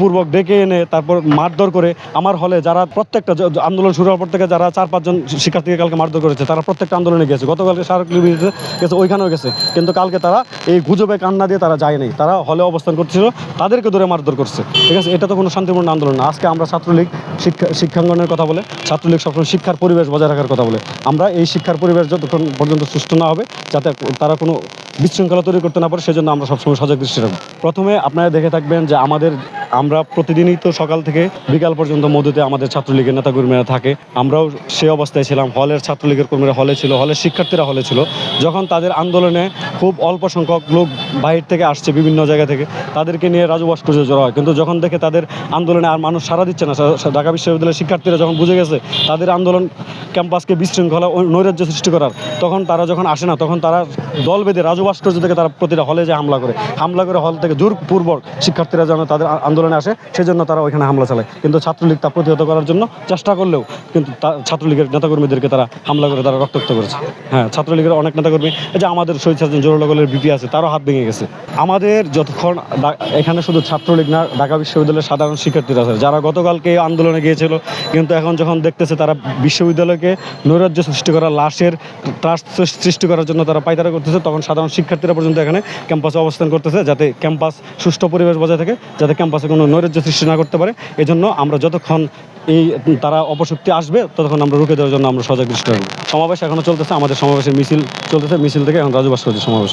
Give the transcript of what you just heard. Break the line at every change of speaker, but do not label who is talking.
পূর্বক ডেকে এনে তারপর মারধর করে আমার হলে যারা প্রত্যেকটা আন্দোলন শুরু হওয়ার পর থেকে যারা চার পাঁচজন শিক্ষার্থীকে কালকে মারধর করেছে, তারা প্রত্যেকটা আন্দোলনে গেছে। গতকালকে স্মারকলিপিতে গেছে, ওইখানেও গেছে। কিন্তু কালকে তারা এই গুজবে কান্না দিয়ে তারা যায়নি তারা হলে অবস্থান করছিল তাদেরকে ধরে মারধর করছে। ঠিক আছে, এটা তো কোনো শান্তিপূর্ণ আন্দোলন না। আজকে আমরা ছাত্রলীগ, শিক্ষা শিক্ষাঙ্গনের কথা বলে, ছাত্রলীগ সবসময় শিক্ষার পরিবেশ বজায় রাখার কথা বলে। আমরা এই শিক্ষার পরিবেশ যতক্ষণ পর্যন্ত সুষ্ঠু না হবে, যাতে তারা কোনো বিশৃঙ্খলা তৈরি করতে না পারে, সেজন্য আমরা সবসময় সজাগ দৃষ্টি রাখব। প্রথমে আপনারা দেখে থাকবেন যে আমাদের আমরা প্রতিদিনই তো সকাল থেকে বিকাল পর্যন্ত মধ্যে আমাদের ছাত্রলীগের নেতা কর্মীরা থাকে। আমরাও সে অবস্থায় ছিলাম। হলের ছাত্রলীগের কর্মীরা হলে ছিল, হলের শিক্ষার্থীরা হলে ছিল। যখন তাদের আন্দোলনে খুব অল্প সংখ্যক লোক বাহির থেকে আসছে বিভিন্ন জায়গা থেকে। তাদেরকে নিয়ে রাজু ভাস্কর্য জড়া হয়। কিন্তু যখন দেখে তাদের আন্দোলনে আর মানুষ সারা দিচ্ছে না ঢাকা বিশ্ববিদ্যালয়ের শিক্ষার্থীরা যখন বুঝে গেছে তাদের আন্দোলন ক্যাম্পাসকে বিশৃঙ্খলা ও নৈরাজ্য সৃষ্টি করার, তখন তারা যখন আসে না, তখন তারা দল বেঁধে রাজু ভাস্কর্য থেকে তারা প্রতিটা হলে যে হামলা করে হামলা করে হল থেকে জোরপূর্বক শিক্ষার্থীরা যেন তাদের আন্দোলনে আসে, সেজন্য তারা ওইখানে হামলা চালায়। কিন্তু ছাত্রলীগ তা প্রতিহত করার জন্য চেষ্টা করলেও কিন্তু ছাত্রলীগের নেতাকর্মীদেরকে তারা হামলা করে তারা রক্তাক্ত করেছে। হ্যাঁ ছাত্রলীগের অনেক নেতাকর্মী, এই যে আমাদের শহীদ ছাত্র বিপি আছে, তারও হাত ভেঙে গেছে। আমাদের যতক্ষণ এখানে শুধু ছাত্রলীগ না, ঢাকা বিশ্ববিদ্যালয়ের সাধারণ শিক্ষার্থীরা আছে। যারা গতকালকে আন্দোলনে গিয়েছিল, কিন্তু এখন যখন দেখতেছে তারা বিশ্ববিদ্যালয়কে নৈরাজ্য সৃষ্টি করা লাশের ত্রাস সৃষ্টি করার জন্য তারা পায়তারা করতেছে, তখন সাধারণ শিক্ষার্থীরা পর্যন্ত এখানে ক্যাম্পাসে অবস্থান করতেছে, যাতে ক্যাম্পাস সুষ্ঠু পরিবেশ বজায় থাকে, যাতে ক্যাম্পাসে কোনো নৈরাজ্য সৃষ্টি না করতে পারে। এজন্য আমরা যতক্ষণ এই তারা অপশক্তি আসবে, ততক্ষণ আমরা রুখে দেওয়ার জন্য আমরা সজাগ দৃষ্টি সমাবেশ এখনও চলতেছে, আমাদের সমাবেশের মিছিল চলতেছে, মিছিল থেকে এখন রাজু করছে সমাবেশ